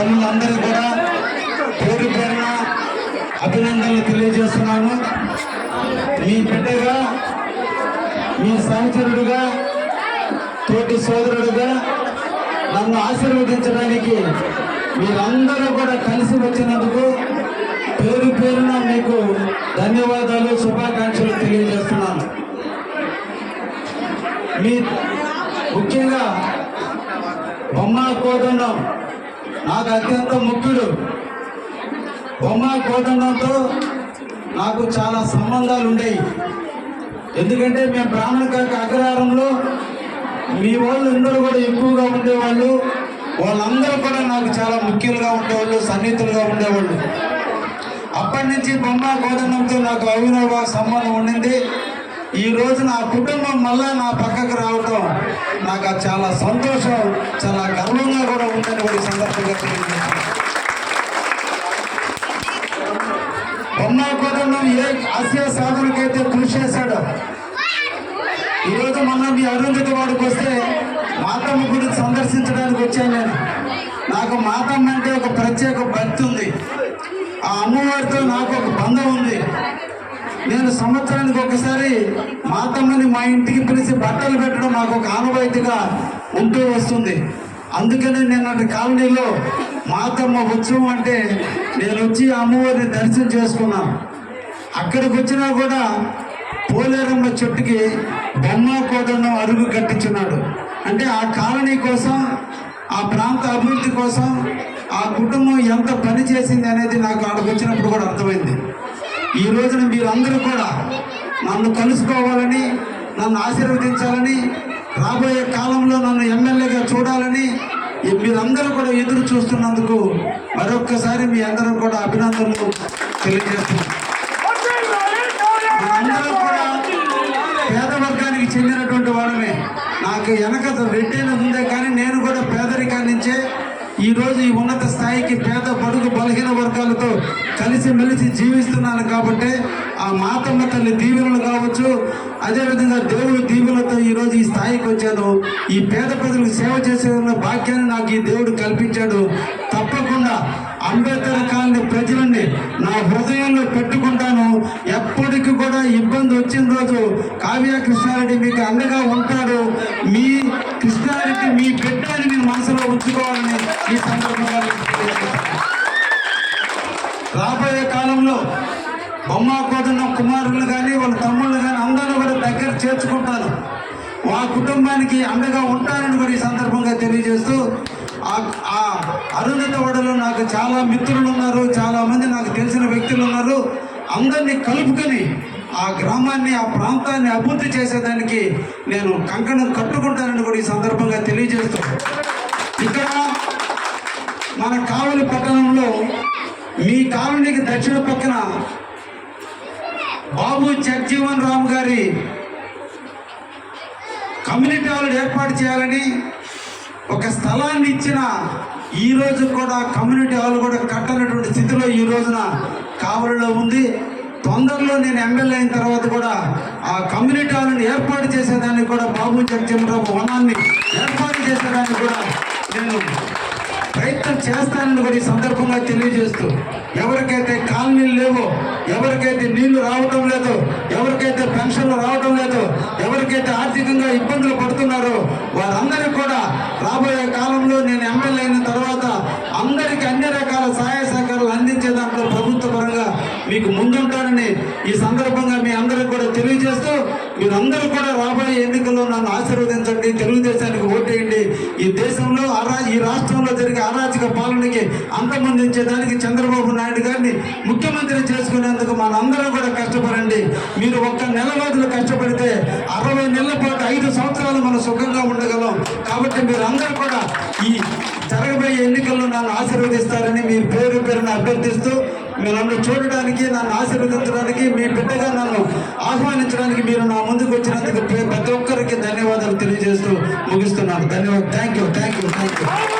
తల్లులందరూ కూడా పేరు పేరున అభినందనలు తెలియజేస్తున్నాను. మీ బిడ్డగా మీ సహచరుడుగా తోటి సోదరుడుగా నన్ను ఆశీర్వదించడానికి మీరందరూ కూడా కలిసి వచ్చినందుకు పేరు పేరున మీకు ధన్యవాదాలు శుభాకాంక్షలు తెలియజేస్తున్నాను. మీ ముఖ్యంగా బొమ్మ కోదండం నాకు అత్యంత ముఖ్యుడు. బొమ్మ కోదండంతో నాకు చాలా సంబంధాలు ఉండేవి ఎందుకంటే మేము బ్రాహ్మణ కాక అగ్రహారంలో మీ వాళ్ళు అందరూ కూడా ఎక్కువగా ఉండేవాళ్ళు. వాళ్ళందరూ కూడా నాకు చాలా ముఖ్యులుగా ఉండేవాళ్ళు సన్నిహితులుగా ఉండేవాళ్ళు. అప్పటి నుంచి బొమ్మ కోదండంతో నాకు అవినవ సంబంధం ఉండింది. ఈరోజు నా కుటుంబం మళ్ళా నా పక్కకు రావటం నాకు అది చాలా సంతోషం చాలా గర్వంగా కూడా ఉందని కూడా సందర్భంగా తెలియజేస్తున్నాను. బొమ్మ ఏ ఆశయ సాధనకైతే కృషి చేశాడో ఈరోజు మొన్న మీ అరుంధతి వాడికి వస్తే మాతమ్మ గురించి సందర్శించడానికి వచ్చాను నేను. నాకు మాతమ్మ అంటే ఒక ప్రత్యేక భక్తి ఉంది. ఆ అమ్మవారితో నాకు ఒక బంధం ఉంది. నేను సంవత్సరానికి ఒకసారి మాతమ్మని మా ఇంటికి పిలిచి బట్టలు పెట్టడం నాకు ఒక ఆనవాయితీగా ఉంటూ వస్తుంది. అందుకనే నేను కాలనీలో మాతమ్మ ఉత్సవం అంటే నేను వచ్చి ఆ అమ్మవారిని దర్శనం చేసుకున్నాను అక్కడికి వచ్చినా కూడా పోలేరమ్మ చెట్టుకి బొమ్మ కోదండం అరుగు కట్టించున్నాడు. అంటే ఆ కాలనీ కోసం ఆ ప్రాంత అభివృద్ధి కోసం ఆ కుటుంబం ఎంత పని చేసింది అనేది నాకు అక్కడికి వచ్చినప్పుడు కూడా అర్థమైంది. ఈ రోజున మీరందరూ కూడా నన్ను కలుసుకోవాలని నన్ను ఆశీర్వదించాలని రాబోయే కాలంలో నన్ను ఎమ్మెల్యేగా చూడాలని మీరందరూ కూడా ఎదురు చూస్తున్నందుకు మరొక్కసారి మీ అందరూ కూడా అభినందనలు తెలియజేస్తున్నాను అందరూ కూడా పేద వర్గానికి చెందినటువంటి వాళ్ళమే. నాకు వెనక రెడ్డి ఉందే కానీ నేను కూడా పేదరికాన్ని నుంచే ఈ రోజు ఈ ఉన్నత స్థాయికి పేద బడుగు బలహీన వర్గాలతో కలిసి మెలిసి జీవిస్తున్నాను కాబట్టి ఆ మాతమ్మ తల్లి దీవెనలు కావచ్చు అదేవిధంగా దేవుడి దీవెనలతో ఈరోజు ఈ స్థాయికి వచ్చాను ఈ పేద ప్రజలకు సేవ చేసే భాగ్యాన్ని నాకు ఈ దేవుడు కల్పించాడు. తప్పకుండా అంబేద్కర్ కాలనీ ప్రజలని నా హృదయంలో పెట్టుకుంటాను. ఎప్పటికీ కూడా ఇబ్బంది వచ్చిన రోజు కావ్య కృష్ణారెడ్డి మీకు అండగా ఉంటాడు. మీ కృష్ణారెడ్డి మీ బిడ్డని మీ మనసులో ఉంచుకోవాలని ఈ సందర్భంగా రాబోయే కాలంలో బొమ్మ కోదన్న కుమారులు కానీ వాళ్ళ తమ్ముళ్ళు కానీ అందరూ కూడా దగ్గర చేర్చుకుంటాను మా కుటుంబానికి అండగా ఉంటారని కూడా ఈ సందర్భంగా తెలియజేస్తూ ఆ- ఆ అరుణత వడలో నాకు చాలా మిత్రులు ఉన్నారు చాలామంది నాకు తెలిసిన వ్యక్తులు ఉన్నారు. అందరినీ కలుపుకొని ఆ గ్రామాన్ని ఆ ప్రాంతాన్ని అభివృద్ధి చేసేదానికి నేను కంకణం కట్టుకుంటానని కూడా ఈ సందర్భంగా తెలియజేస్తూ. ఇక్కడ మన కావలి పట్టణంలో మీ కాలనీకి దక్షిణ పక్కన బాబు జగ్జీవన్ రామ్ గారి కమ్యూనిటీ హాల్ ఏర్పాటు చేయాలని ఒక స్థలాన్ని ఇచ్చిన ఈ రోజు కూడా కమ్యూనిటీ హాల్ కూడా కట్టనటువంటి స్థితిలో ఈ రోజున కావలిలో ఉంది. తొందరలో నేను ఎమ్మెల్యే అయిన తర్వాత కూడా ఆ కమ్యూనిటీ హాల్ని ఏర్పాటు చేసేదానికి కూడా బాబు జగజీవనరావు వనాన్ని ఏర్పాటు చేసేదానికి కూడా నేను ప్రయత్నం కూడా ఈ సందర్భంగా తెలియజేస్తూ ఎవరికైతే కాలనీలు లేవో ఎవరికైతే నీళ్ళు రావటం లేదు ఎవరికైతే పెన్షన్లు రావటం లేదో ఎవరికైతే ఆర్థికంగా ఇబ్బందులు పడుతున్నారో వారందరికీ కూడా రాబోయే కాలంలో నేను ఎమ్మెల్యే అయిన తర్వాత అందరికీ అన్ని రకాల సహాయ సహకారాలు అందించే దాంట్లో ప్రభుత్వ పరంగా మీకు ముందుంటానని ఈ సందర్భంగా మీ అందరికి కూడా తెలియజేస్తూ మీరందరూ కూడా రాబోయే ఎన్నికల్లో నన్ను ఆశీర్వదించండి. తెలుగుదేశం ఈ దేశంలో అరా ఈ రాష్ట్రంలో జరిగే అరాచక పాలనకి అంతమందించేదానికి చంద్రబాబు నాయుడు గారిని ముఖ్యమంత్రి చేసుకునేందుకు మనందరం కూడా కష్టపడండి. మీరు ఒక్క నెల రోజులు కష్టపడితే అరవై నెలల పాటు ఐదు సంవత్సరాలు మనం సుఖంగా ఉండగలం. కాబట్టి మీరు అందరూ కూడా ఈ జరగబోయే ఎన్నికల్లో నన్ను ఆశీర్వదిస్తారని మీ పేరు పేరును అభ్యర్థిస్తూ నన్ను చూడడానికి నన్ను ఆశీర్వదించడానికి మీ బిడ్డగా నన్ను ఆహ్వానించడానికి మీరు నా ముందుకు వచ్చినందుకు ప్రతి ఒక్కరికి ధన్యవాదాలు తెలియజేస్తూ ముగిస్తున్నాను. ధన్యవాదాలు. Thank you thank you thank you